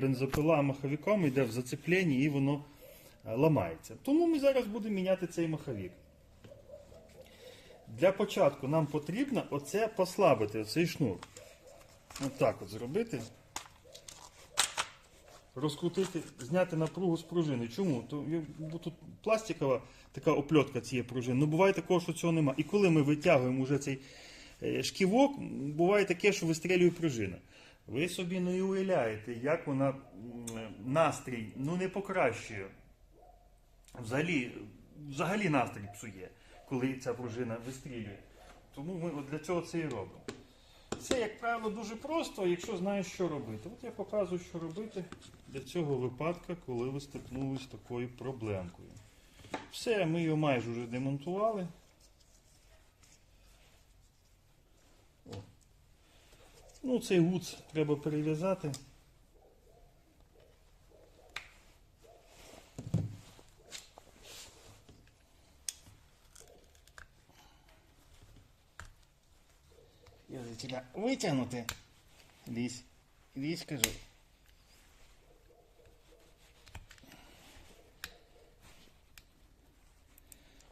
бензопила маховиком, йде в зацепленні і воно е, ламається. Тому ми зараз будемо міняти цей маховик. Для початку нам потрібно оце послабити, оцей шнур. Отак от зробити. Розкрутити, зняти напругу з пружини. Чому? Бо тут пластикова така опльотка цієї пружини. Ну буває такого, що цього нема. І коли ми витягуємо вже цей е, шківок, буває таке, що вистрілює пружина. Ви собі не уявляєте, як вона настрій ну, не покращує. Взагалі, взагалі настрій псує, коли ця пружина вистрілює. Тому ми для цього це і робимо. Це, як правило, дуже просто, якщо знаєш, що робити. От я показую, що робити для цього випадку, коли ви стикнулися з такою проблемкою. Все, ми його майже вже демонтували. Ну, цей гуц треба перев'язати. Я за тебя витягнути. Лізь. Лізь, кажу.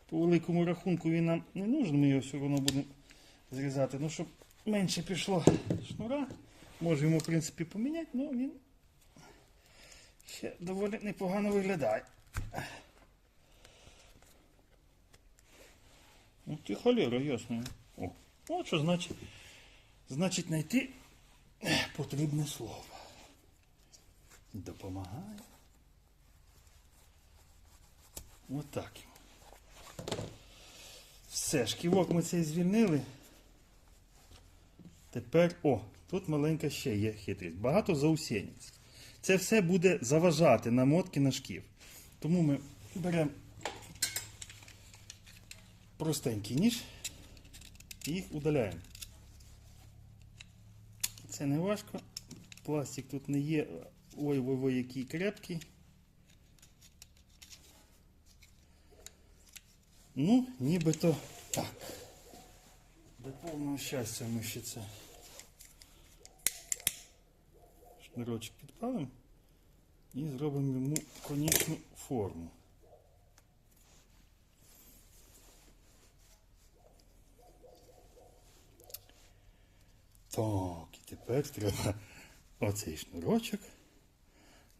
По великому рахунку він нам не нужен, ми його все одно будемо зрізати. Ну, щоб менше пішло шнура. Може йому, в принципі, поміняти, але він ще доволі непогано виглядає. Ну ти холера, ясно. О, от що значить. Значить, знайти потрібне слово. Допомагає. Отак. Все, шківок ми цей звільнили. Тепер, о, тут маленька ще є хитрість. Багато заусєнниць. Це все буде заважати намотки на шків. Тому ми беремо простенький ніж і їх удаляємо. Це не важко. Пластик тут не є. Ой-ой-ой, який крепкий. Ну, нібито так. До повного щастя ми ще це шнурочок підпалимо і зробимо йому конічну форму. Так, і тепер треба оцей шнурочок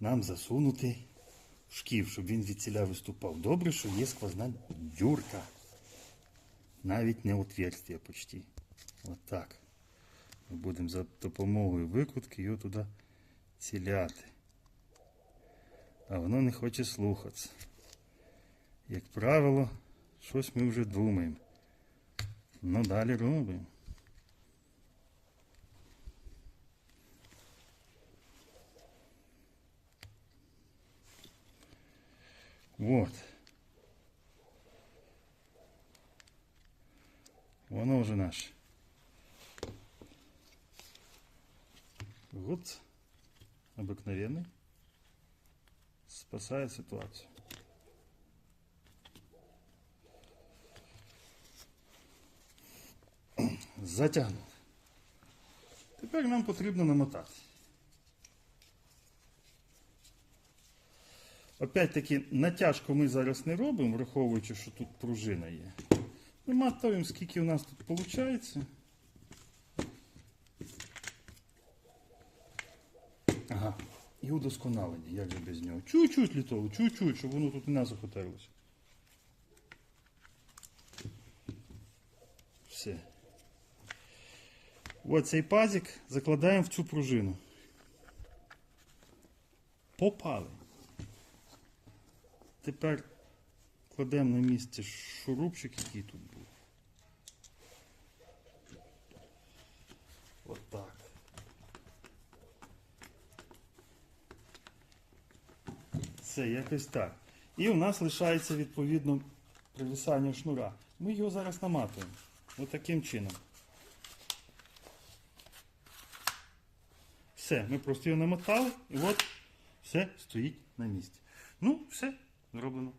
нам засунути в шків, щоб він звідсіля виступав. Добре, що є сквозна дюрка. Навіть не отверстие почти. От так. Ми будемо за допомогою викрутки його туди ціляти. А воно не хоче слухатися. Як правило, щось ми вже думаємо. Ну далі робимо. Вот. Воно вже наш. Вот. Обыкновенный. Спасает ситуацию. Затягнув. Тепер нам потрібно намотати. Опять-таки, натяжку ми зараз не робимо, враховуючи, що тут пружина є. Ми матуємо, скільки у нас тут виходить. Ага. І удосконалення, як же без нього. Чуть-чуть літоло, чуть-чуть, щоб воно тут не насухо терлося. Все. Ось цей пазик закладаємо в цю пружину. Попали. Тепер кладемо на місце шурупчик, який тут був. От так. Це якось так. І у нас лишається відповідно привисання шнура. Ми його зараз наматуємо. Ось таким чином. Все, ми просто його намотали і от все стоїть на місці. Ну, все, зроблено.